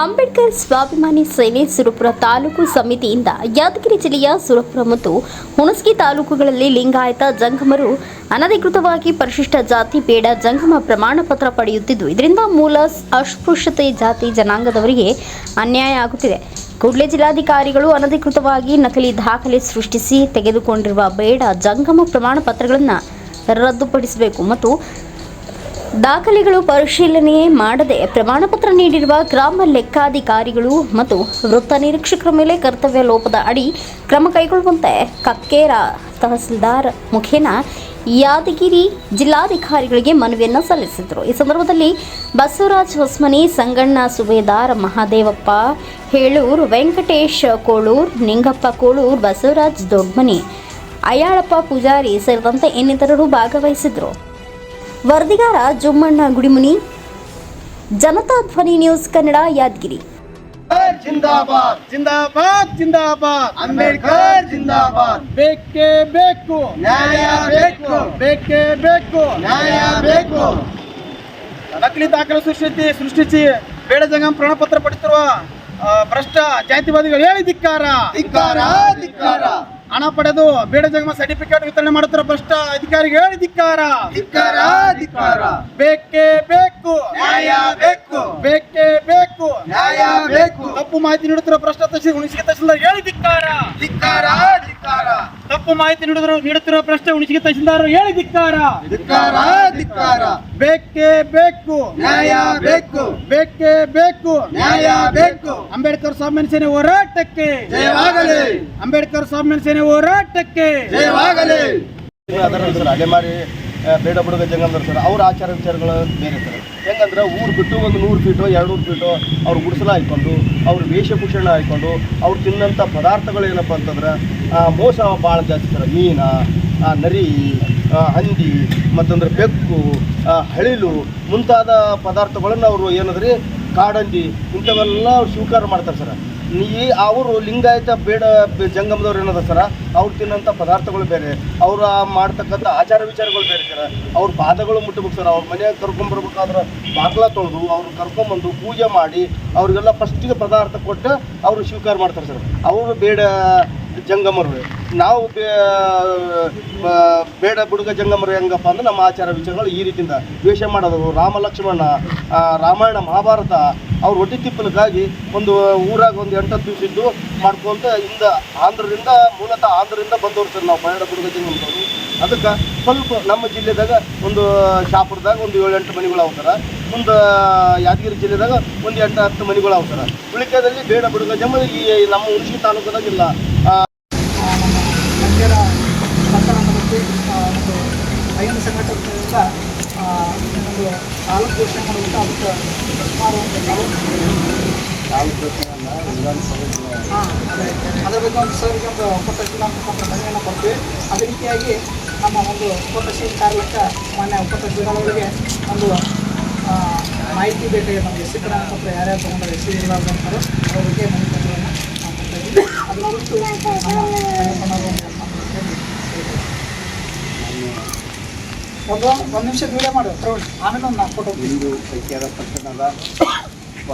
ಅಂಬೇಡ್ಕರ್ ಸ್ವಾಭಿಮಾನಿ ಸೇನೆ ಸುರಪುರ ತಾಲೂಕು ಸಮಿತಿಯಿಂದ ಯಾದಗಿರಿ ಜಿಲ್ಲೆಯ ಸುರಪುರ ಮತ್ತು ಹುಣಸಗಿ ತಾಲೂಕುಗಳಲ್ಲಿ ಲಿಂಗಾಯತ ಜಂಗಮರು ಅನಧಿಕೃತವಾಗಿ ಪರಿಶಿಷ್ಟ ಜಾತಿ ಬೇಡ ಜಂಗಮ ಪ್ರಮಾಣ ಪತ್ರ ಪಡೆಯುತ್ತಿದ್ದು, ಇದರಿಂದ ಮೂಲ ಅಸ್ಪೃಶ್ಯತೆ ಜಾತಿ ಜನಾಂಗದವರಿಗೆ ಅನ್ಯಾಯ ಆಗುತ್ತಿದೆ. ಕೂಡಲೇ ಜಿಲ್ಲಾಧಿಕಾರಿಗಳು ಅನಧಿಕೃತವಾಗಿ ನಕಲಿ ದಾಖಲೆ ಸೃಷ್ಟಿಸಿ ತೆಗೆದುಕೊಂಡಿರುವ ಬೇಡ ಜಂಗಮ ಪ್ರಮಾಣ ಪತ್ರಗಳನ್ನು ರದ್ದುಪಡಿಸಬೇಕು ಮತ್ತು ದಾಖಲೆಗಳು ಪರಿಶೀಲನೆ ಮಾಡದೆ ಪ್ರಮಾಣಪತ್ರ ನೀಡಿರುವ ಗ್ರಾಮ ಲೆಕ್ಕಾಧಿಕಾರಿಗಳು ಮತ್ತು ವೃತ್ತ ನಿರೀಕ್ಷಕರ ಮೇಲೆ ಕರ್ತವ್ಯ ಲೋಪದ ಅಡಿ ಕ್ರಮ ಕೈಗೊಳ್ಳುವಂತೆ ಕಕ್ಕೇರ ತಹಸೀಲ್ದಾರ್ ಮುಖೇನ ಯಾದಗಿರಿ ಜಿಲ್ಲಾಧಿಕಾರಿಗಳಿಗೆ ಮನವಿಯನ್ನು ಸಲ್ಲಿಸಿದರು. ಈ ಸಂದರ್ಭದಲ್ಲಿ ಬಸವರಾಜ್ ಹೊಸ್ಮನಿ, ಸಂಗಣ್ಣ ಸುಬೇದಾರ್ ಮಹಾದೇವಪ್ಪ, ಹೇಳೂರ್ ವೆಂಕಟೇಶ್ ಕೋಳೂರ್, ನಿಂಗಪ್ಪ ಕೋಳೂರ್, ಬಸವರಾಜ್ ದೊಡ್ಮನಿ, ಅಯ್ಯಾಳಪ್ಪ ಪೂಜಾರಿ ಸೇರಿದಂತೆ ಇನ್ನಿತರರು ಭಾಗವಹಿಸಿದರು ವರದಿಗಾರ ಜುಮ್ಮಣ್ಣ ಗುಡಿಮುನಿ ಜನತಾ ಧ್ವನಿ ನ್ಯೂಸ್ ಕನ್ನಡ ಯಾದಗಿರಿ. ಜಿಂದಾಬಾದ್ ಜಿಂದಾಬಾದ್ ಜಿಂದಾಬಾದ್. ಅಂಬೇಡ್ಕರ್ ಜಿಂದಾಬಾದ್. ಬೇಕೇ ಬೇಕು. ನ್ಯಾಯ ಬೇಕು. ಬೇಕೇ ಬೇಕು. ನ್ಯಾಯ ಬೇಕು. ನಕಲಿ ದಾಖಲೆ ಸೃಷ್ಟಿ ಸೃಷ್ಟಿಸಿ ಬೇಡ ಜಂಗಮ ಪ್ರಮಾಣ ಪತ್ರ ಪಡಿಸಿರುವ ಭ್ರಷ್ಟ ಜಾತಿವಾದಿಗಳು ಹೇಳಿ ಧಿಕ್ಕಾರ ಧಿಕ್ಕಾರ ಧಿಕ್ಕಾರ. ಹಣ ಪಡೆದು ಬೇಡ ಜಗಮ ಸರ್ಟಿಫಿಕೇಟ್ ವಿತರಣೆ ಮಾಡುತ್ತಿರುವ ಭ್ರಷ್ಟ ಅಧಿಕಾರಿಗೆ ಹೇಳಿ ಧಿಕ್ಕಾರ. ಧಿಕ್ಕಾರ ಧಿಕ್ಕಾರ. ಬೇಕೇ ಬೇಕು. ನ್ಯಾಯ ಬೇಕು. ಬೇಕೇ ಬೇಕು. ನ್ಯಾಯ ಬೇಕು. ತಪ್ಪು ಮಾಹಿತಿ ನೀಡುತ್ತಿರುವ ಭ್ರಷ್ಟ ತಹಶೀಲ್ ಹುಣಸಿಗೆ ತಹಶೀಲ್ದಾರ್ ಹೇಳಿ ಧಿಕ್ಕಾರ. ಧಿಕ್ಕಾರ ತಪ್ಪು ಮಾಹಿತಿ ನೀಡುತ್ತಿರುವ ನೀಡುತ್ತಿರುವ ಪ್ರಶ್ನೆ ಉಣಿಸಿಗೆ ತಹಶೀಲ್ದಾರ್ ಹೇಳಿ ಧಿಕ್ಕಾರ. ಧಿಕ್ಕಾರ ಧಿಕ್ಕಾರ. ಬೇಕೇ ಬೇಕು. ನ್ಯಾಯ ಬೇಕು. ಬೇಕೇ ಬೇಕು. ನ್ಯಾಯ ಬೇಕು. ಅಂಬೇಡ್ಕರ್ ಸ್ವಾಮಿ ಸೇನೆ ಹೋರಾಟಕ್ಕೆ. ಜಯವಾಗಲಿ. ಅಂಬೇಡ್ಕರ್ ಸ್ವಾಮಿ ಸೇನೆ ಹೋರಾಟಕ್ಕೆ. ಜಯವಾಗಲಿ. ಅದರ ಅಲೆಮಾರಿ ಬೇಡ ಬುಡಗ ಜಂಗಂದ್ರ ಸರ್ ಅವ್ರ ಆಚಾರ ವಿಚಾರಗಳು ಬೇರೆ ಸರ್ ಹೆಂಗಂದ್ರೆ ಊರು ಬಿಟ್ಟು ಒಂದು ನೂರು ಫೀಟೋ ಎರಡು ನೂರು ಫೀಟೋ ಅವ್ರು ಗುಡಿಸಲ ಹಾಕ್ಕೊಂಡು ಅವ್ರ ವೇಷಭೂಷಣ ಹಾಕ್ಕೊಂಡು ಅವ್ರು ತಿನ್ನಂಥ ಪದಾರ್ಥಗಳು ಏನಪ್ಪ ಅಂತಂದ್ರೆ ಮೋಸ ಭಾಳ ಜಾಸ್ತಿ ಸರ್ ಮೀನ ನರಿ ಹಂದಿ, ಮತ್ತಂದ್ರೆ ಬೆಕ್ಕು ಹಳಿಲು ಮುಂತಾದ ಪದಾರ್ಥಗಳನ್ನು ಅವರು ಏನಂದ್ರೆ ಕಾಡಂದಿ ಇಂಥವೆಲ್ಲ ಅವ್ರು ಸ್ವೀಕಾರ ಮಾಡ್ತಾರೆ ಸರ್. ಈ ಅವರು ಲಿಂಗಾಯತ ಬೇಡ ಜಂಗಮದವ್ರು ಏನದ ಸರ? ಅವ್ರು ತಿನ್ನಂಥ ಪದಾರ್ಥಗಳು ಬೇರೆ. ಅವ್ರು ಮಾಡ್ತಕ್ಕಂಥ ಆಚಾರ ವಿಚಾರಗಳು ಬೇರೆ ಸರ. ಅವ್ರ ಪಾದಗಳು ಮುಟ್ಟಬೇಕು ಸರ್. ಅವ್ರ ಮನೆಯಾಗ ಕರ್ಕೊಂಬರ್ಬೇಕಾದ್ರೆ ಬಾಗ್ಲ ತೊಳೆದು ಅವ್ರು ಕರ್ಕೊಂಬಂದು ಪೂಜೆ ಮಾಡಿ ಅವ್ರಿಗೆಲ್ಲ ಫಸ್ಟಿಗೆ ಪದಾರ್ಥ ಕೊಟ್ಟು ಅವರು ಸ್ವೀಕಾರ ಮಾಡ್ತಾರೆ ಸರ್. ಅವರು ಬೇಡ ಜಂಗಮರು. ನಾವು ಬೇಡ ಬುಡುಗ ಜಂಗಮರು ಹೆಂಗಪ್ಪ ಅಂದ್ರೆ ನಮ್ಮ ಆಚಾರ ವಿಚಾರಗಳು ಈ ರೀತಿಯಿಂದ ದ್ವೇಷ ಮಾಡೋದು. ರಾಮ ಲಕ್ಷ್ಮಣ ರಾಮಾಯಣ, ಮಹಾಭಾರತ, ಅವ್ರ ಹೊಟ್ಟೆ ತಿಪ್ಪಲಕ್ಕಾಗಿ ಒಂದು ಊರಾಗ ಒಂದು ಎಂಟತ್ತು ದಿವಸ ಇದ್ದು ಮಾಡ್ಕೊಂತ ಇಂದ ಆಂಧ್ರದಿಂದ ಮೂಲತಃ ಆಂಧ್ರದಿಂದ ಬಂದವರು ಸರ್ ನಾವು. ಬೇಡ ಬುಡುಗ ಜಂಗಮದವರು. ಅದಕ್ಕೆ ಸ್ವಲ್ಪ ನಮ್ಮ ಜಿಲ್ಲೆದಾಗ ಒಂದು ಶಾಪುರದಾಗ ಒಂದು ಏಳೆಂಟು ಮನೆಗಳು ಅವತಾರ ಮುಂದೆ ಯಾದಗಿರಿ ಜಿಲ್ಲೆದಾಗ ಒಂದು ಎಂಟು ಹತ್ತು ಮನೆಗಳು ಅವತಾರ ಉಳಿಕೆದಲ್ಲಿ ಬೇಡ ಬಿಡುಗ ಜಮ್ಮ ಈ ನಮ್ಮ ಉಣಸಿ ತಾಲೂಕದಾಗ ಇಲ್ಲ. ಒಂದು ಐದು ಸಂಘಟನೆಯಿಂದ ಒಂದು ತಾಲೂಕು ಘೋಷಣೆ ಮಾಡುವಂಥ ಅದಕ್ಕೆ ಸುಮಾರು ಒಂದು ಹಾಂ ಅದೇ. ಅದ್ರ ಬಗ್ಗೆ ಒಂದು ಸರ್ಗೆ ಒಂದು ಒಪ್ಪತ್ತು ಕೊಡ್ತೀವಿ ಅದೇ ರೀತಿಯಾಗಿ ನಮ್ಮ ಒಂದು ಕೋಟಶ್ರೀ ಕಾರ್ಯಕ್ಕೆ ಮಾನ್ಯ ಉಪತಹಶೀಲ್ಗಳಿಗೆ ಒಂದು ಮಾಹಿತಿ ಬೇಕಾಗಿದೆ ನಮಗೆ ಸಿಕ್ಕಡ ಪತ್ರ ಯಾರ್ಯಾರು ತೊಗೊಂಡ್ರೆ ಎಸ್ ಸಿ ಅಂತಾರೆ ಅವ್ರ ಬಗ್ಗೆ ಮನೆ ಪತ್ರವನ್ನು ಒಂದು ನಿಮಿಷ ಆಮೇಲೆ ಒಂದು ಇಂದು ಪಟ್ಟಣದ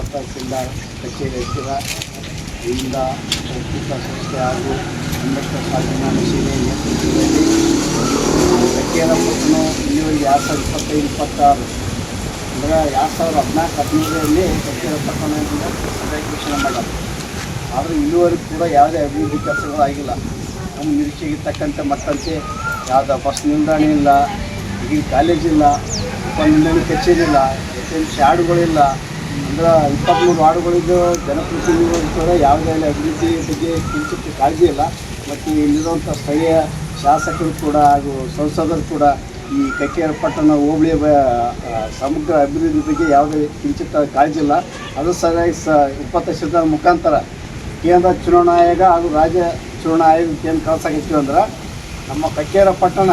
ತಹಸೀಲ್ದಾರ್ ಕಚೇರಿ ಹತ್ತಿರ ಇಂದ ಸಂಸ್ಥೆ ಹಾಗೂ ಅಂಬೇಡ್ಕರ್ ನೇತೃತ್ವದಲ್ಲಿ ಪಟ್ಟಣ ಇಲ್ಲಿವರೆಗೆ ಎರಡು ಸಾವಿರದ ಇಪ್ಪತ್ತೈದು, ಇಪ್ಪತ್ತಾರು, ಅಂದರೆ ಎರಡು ಸಾವಿರದ ಹದಿನಾಲ್ಕು, ಹದಿನೈದರಲ್ಲಿ ಕೈಕ್ಯಾರ ಪಟ್ಟಣದಿಂದ ಘೋಷಣೆ ಮಾಡ್ಯಾರ ಆದರೆ ಇಲ್ಲಿವರೆಗೂ ಕೂಡ ಯಾವುದೇ ಅಭಿವೃದ್ಧಿ ಕೆಲಸಗಳು ಆಗಿಲ್ಲ. ನಮ್ಮ ನಿರೀಕ್ಷೆಗೆ ತಕ್ಕಂತೆ ಮಟ್ಟಂತೆ ಯಾವುದೇ ಬಸ್ ನಿಲ್ದಾಣ ಇಲ್ಲ, ಈಗಿನ ಕಾಲೇಜ್ ಇಲ್ಲ ಉಪನಿಲ್ದಾಣ ಕಚೇರಿ ಇಲ್ಲ ಎಲ್ ಶಾಡುಗಳಿಲ್ಲ ಅಂದ್ರೆ ಇಪ್ಪತ್ತ್ಮೂರು ವಾರ್ಡುಗಳಿದ್ದು ಜನಪ್ರತಿನಿಧಿಗಳು ಕೂಡ ಯಾವುದೇ ಅಭಿವೃದ್ಧಿ ಬಗ್ಗೆ ಕಿಂಚಿತ್ತು ಕಾಳಜಿ ಇಲ್ಲ. ಮತ್ತು ಇಲ್ಲಿರುವಂಥ ಸ್ಥಳೀಯ ಶಾಸಕರು ಕೂಡ ಹಾಗೂ ಸಂಸದರು ಕೂಡ ಈ ಕಕ್ಕೇರ ಪಟ್ಟಣ ಹೋಬಳಿಯ ಸಮಗ್ರ ಅಭಿವೃದ್ಧಿ ಬಗ್ಗೆ ಯಾವುದೇ ಕಿಂಚಿತ ಕಾಳಜಿ ಇಲ್ಲ. ಅದು ಸರಿಯಾಗಿ ಸ, ಇಪ್ಪತ್ತು ಮುಖಾಂತರ ಕೇಂದ್ರ ಚುನಾವಣಾ ಆಯೋಗ ಹಾಗೂ ರಾಜ್ಯ ಚುನಾವಣಾ ಆಯೋಗಕ್ಕೆ ಏನು ಕಳ್ಸಾಕತ್ತೀವಿ ಅಂದ್ರೆ ನಮ್ಮ ಕಕ್ಕೇರ ಪಟ್ಟಣ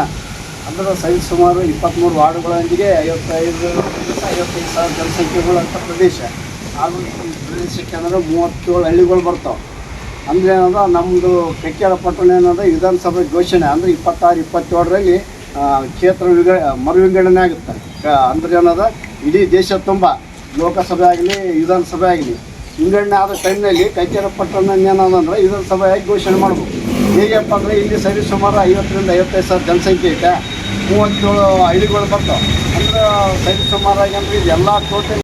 ಅಂದ್ರೆ ಸರಿ ಸುಮಾರು ಇಪ್ಪತ್ತ್ಮೂರು ವಾರ್ಡುಗಳೊಂದಿಗೆ ಐವತ್ತೈದು ಐವತ್ತೈದು ಸಾವಿರ ಜನಸಂಖ್ಯೆಗಳಂಥ ಪ್ರದೇಶ. ಹಾಗೂ ಈ ಪ್ರದೇಶಕ್ಕೆ ಅಂದ್ರೆ ಮೂವತ್ತೇಳು ಹಳ್ಳಿಗಳು ಬರ್ತಾವೆ. ಅಂದರೆ ಏನಂದ್ರೆ ನಮ್ಮದು ಕೆಕ್ಕೆರ ಪಟ್ಟಣ ಏನಂದ್ರೆ ವಿಧಾನಸಭೆ ಘೋಷಣೆ, ಅಂದರೆ ಇಪ್ಪತ್ತಾರು, ಇಪ್ಪತ್ತೇಳರಲ್ಲಿ ಕ್ಷೇತ್ರ ವಿಂಗ ಮರು ವಿಂಗಡಣೆ ಆಗುತ್ತೆ ಅಂದ್ರೆ ಏನದ ಇಡೀ ದೇಶ ತುಂಬ, ಲೋಕಸಭೆ ಆಗಲಿ, ವಿಧಾನಸಭೆ ಆಗಲಿ, ವಿಂಗಡಣೆ ಆದ ಟೈಮ್ನಲ್ಲಿ ಕೈಕೇರ ಪಟ್ಟಣ ಏನಂದ್ರೆ ವಿಧಾನಸಭೆ ಸಭೆಯಾಗಿ ಘೋಷಣೆ ಮಾಡ್ಬೋದು. ಹೇಗೆಪ್ಪ ಅಂದರೆ ಇಲ್ಲಿ ಸರಿ ಸುಮಾರು ಐವತ್ತರಿಂದ ಐವತ್ತೈದು ಸಾವಿರ ಜನಸಂಖ್ಯೆ ಐತೆ ಮೂವತ್ತೇಳು ಹಳ್ಳಿಗಳು ಬರ್ತಾವೆ. ಅಂದ್ರೆ ಸರಿ ಸುಮಾರಾಗಿ ಅಂದ್ರೆ ಇದೆಲ್ಲ ಟೋಟಲ್